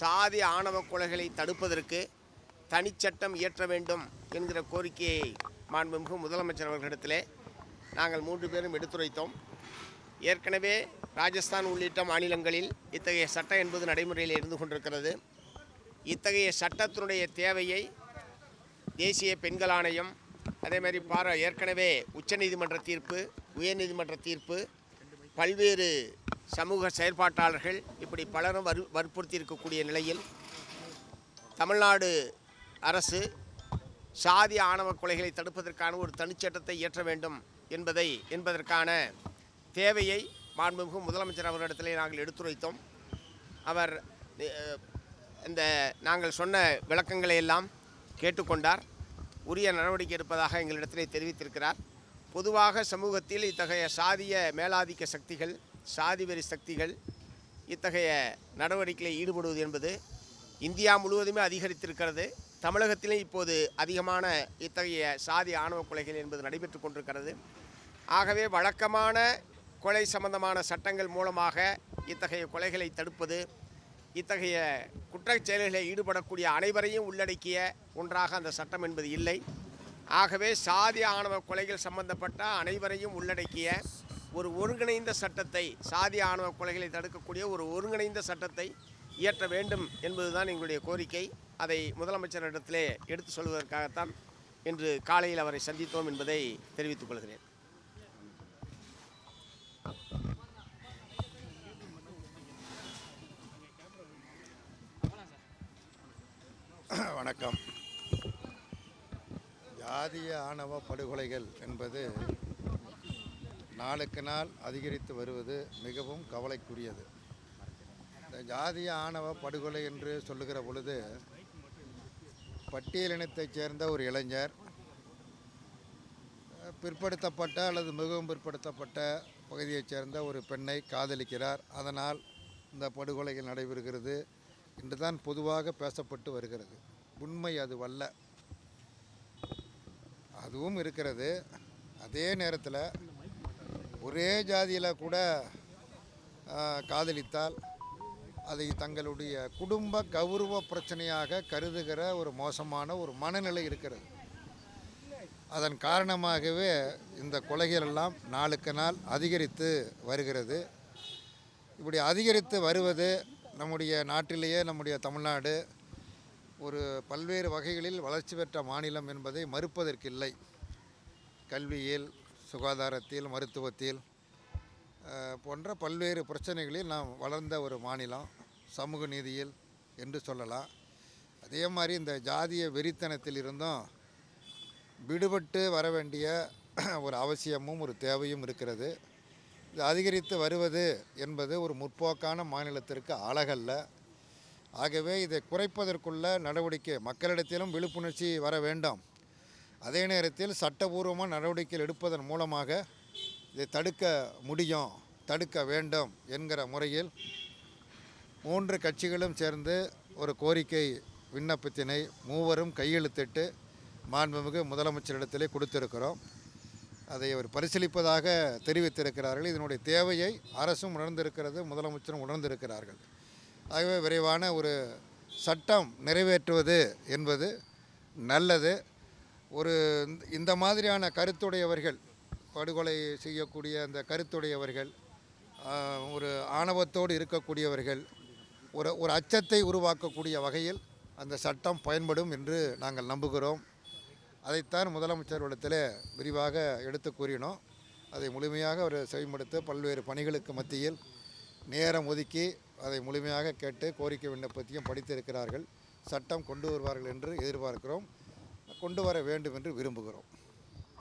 சாதி ஆணவ கொலைகளை தடுப்பதற்கு தனிச்சட்டம் இயற்ற வேண்டும் என்கிற கோரிக்கையை மாண்புமிகு முதலமைச்சர் அவர்களிடத்திலே நாங்கள் மூன்று பேரும் எடுத்துரைத்தோம். ஏற்கனவே ராஜஸ்தான் உள்ளிட்ட மாநிலங்களில் இத்தகைய சட்டம் என்பது நடைமுறையில் இருந்து கொண்டிருக்கிறது. இத்தகைய சட்டத்தினுடைய தேவையை தேசிய பெண்கள் ஆணையம் அதே மாதிரி பார ஏற்கனவே உச்சநீதிமன்ற தீர்ப்பு உயர்நீதிமன்ற தீர்ப்பு பல்வேறு சமூக செயற்பாட்டாளர்கள் இப்படி பலரும் வறு வற்புறுத்தி இருக்கக்கூடிய நிலையில் தமிழ்நாடு அரசு சாதி ஆணவ கொலைகளை தடுப்பதற்கான ஒரு தனிச்சட்டத்தை இயற்ற வேண்டும் என்பதை என்பதற்கான தேவையை மாண்புமிகு முதலமைச்சர் அவர்களிடத்திலே நாங்கள் எடுத்துரைத்தோம். அவர் இந்த நாங்கள் சொன்ன விளக்கங்களை எல்லாம் கேட்டுக்கொண்டார். உரிய நடவடிக்கை எடுப்பதாக எங்களிடத்திலே தெரிவித்திருக்கிறார். பொதுவாக சமூகத்தில் இத்தகைய சாதிய மேலாதிக்க சக்திகள் சாதிவெறி சக்திகள் இத்தகைய நடவடிக்கையில் ஈடுபடுவது என்பது இந்தியா முழுவதுமே அதிகரித்திருக்கிறது. தமிழகத்திலே இப்போது அதிகமான இத்தகைய சாதி ஆணவ கொலைகள் என்பது நடைபெற்று கொண்டிருக்கிறது. ஆகவே வழக்கமான கொலை சம்பந்தமான சட்டங்கள் மூலமாக இத்தகைய கொலைகளை தடுப்பது இத்தகைய குற்றச் செயல்களில் ஈடுபடக்கூடிய அனைவரையும் உள்ளடக்கிய ஒன்றாக அந்த சட்டம் என்பது இல்லை. ஆகவே சாதி ஆணவ கொலைகள் சம்பந்தப்பட்ட அனைவரையும் உள்ளடக்கிய ஒரு ஒருங்கிணைந்த சட்டத்தை சாதி ஆணவ கொலைகளை தடுக்கக்கூடிய ஒரு ஒருங்கிணைந்த சட்டத்தை இயற்ற வேண்டும் என்பதுதான் எங்களுடைய கோரிக்கை. அதை முதலமைச்சரிடத்திலே எடுத்து சொல்வதற்காகத்தான் இன்று காலையில் அவரை சந்தித்தோம் என்பதை தெரிவித்துக் கொள்கிறேன். வணக்கம். ஜாதிய ஆணவ படுகொலைகள் என்பது நாளுக்கு நாள் அதிகரித்து வருவது மிகவும் கவலைக்குரியது. இந்த ஜாதிய ஆணவ படுகொலை என்று சொல்லுகிற பொழுது பட்டியலினத்தைச் சேர்ந்த ஒரு இளைஞர் பிற்படுத்தப்பட்ட அல்லது மிகவும் பிற்படுத்தப்பட்ட பகுதியைச் சேர்ந்த ஒரு பெண்ணை காதலிக்கிறார். அதனால் இந்த படுகொலைகள் நடைபெறுகிறது. என்று தான் பொதுவாக பேசப்பட்டு வருகிறது. உண்மை அது வல்ல. அதுவும் இருக்கிறது. அதே நேரத்தில் ஒரே ஜாதியில் கூட காதலித்தால் அதை தங்களுடைய குடும்ப கௌரவ பிரச்சனையாக கருதுகிற ஒரு மோசமான ஒரு மனநிலை இருக்கிறது. அதன் காரணமாகவே இந்த கொலைகள் எல்லாம் நாளுக்கு நாள் அதிகரித்து வருகிறது. இப்படி அதிகரித்து வருவது நம்முடைய நாட்டிலேயே நம்முடைய தமிழ்நாடு ஒரு பல்வேறு வகைகளில் வளர்ச்சி பெற்ற மாநிலம் என்பதை மறுப்பதற்கில்லை. கல்வியில் சுகாதாரத்தில் மருத்துவத்தில் போன்ற பல்வேறு பிரச்சனைகளில் நாம் வளர்ந்த ஒரு மாநிலம் சமூக நீதியில் என்று சொல்லலாம். அதே மாதிரி இந்த ஜாதிய வெறித்தனத்தில் இருந்தும் விடுபட்டு வர வேண்டிய ஒரு அவசியமும் ஒரு தேவையும் இருக்கிறது. இது அதிகரித்து வருவது என்பது ஒரு முற்போக்கான மாநிலத்திற்கு அழகல்ல ஆகவே இதை குறைப்பதற்குள்ள நடவடிக்கை மக்களிடத்திலும் விழிப்புணர்ச்சி வர வேண்டும். அதே நேரத்தில் சட்டபூர்வமாக நடவடிக்கைகள் எடுப்பதன் மூலமாக இதை தடுக்க முடியும் தடுக்க வேண்டும் என்கிற முறையில் மூன்று கட்சிகளும் சேர்ந்து ஒரு கோரிக்கை விண்ணப்பத்தினை மூவரும் கையெழுத்திட்டு மாண்புமிகு முதலமைச்சரிடத்திலே கொடுத்திருக்கிறோம். அதை அவர் பரிசீலிப்பதாக தெரிவித்திருக்கிறார்கள். இதனுடைய தேவையை அரசும் உணர்ந்திருக்கிறது முதலமைச்சரும் உணர்ந்திருக்கிறார்கள். ஆகவே விரைவான ஒரு சட்டம் நிறைவேற்றுவது என்பது நல்லது. ஒரு இந்த- மாதிரியான கருத்துடையவர்கள் படுகொலை செய்யக்கூடிய அந்த கருத்துடையவர்கள் ஒரு ஆணவத்தோடு இருக்கக்கூடியவர்கள் ஒரு ஒரு அச்சத்தை உருவாக்கக்கூடிய வகையில் அந்த சட்டம் பயன்படும் என்று நாங்கள் நம்புகிறோம். அதைத்தான் முதலமைச்சரிடத்தில் விரிவாக எடுத்து கூறினோம். அதை முழுமையாக அவர் செயல்படுத்த பல்வேறு பணிகளுக்கு மத்தியில் நேரம் ஒதுக்கி அதை முழுமையாக கேட்டு கோரிக்கை விண்ணப்பத்தையும் படித்திருக்கிறார்கள். சட்டம் கொண்டு வருவார்கள் என்று எதிர்பார்க்கிறோம். கொண்டு வர வேண்டும் என்று விரும்புகிறோம்.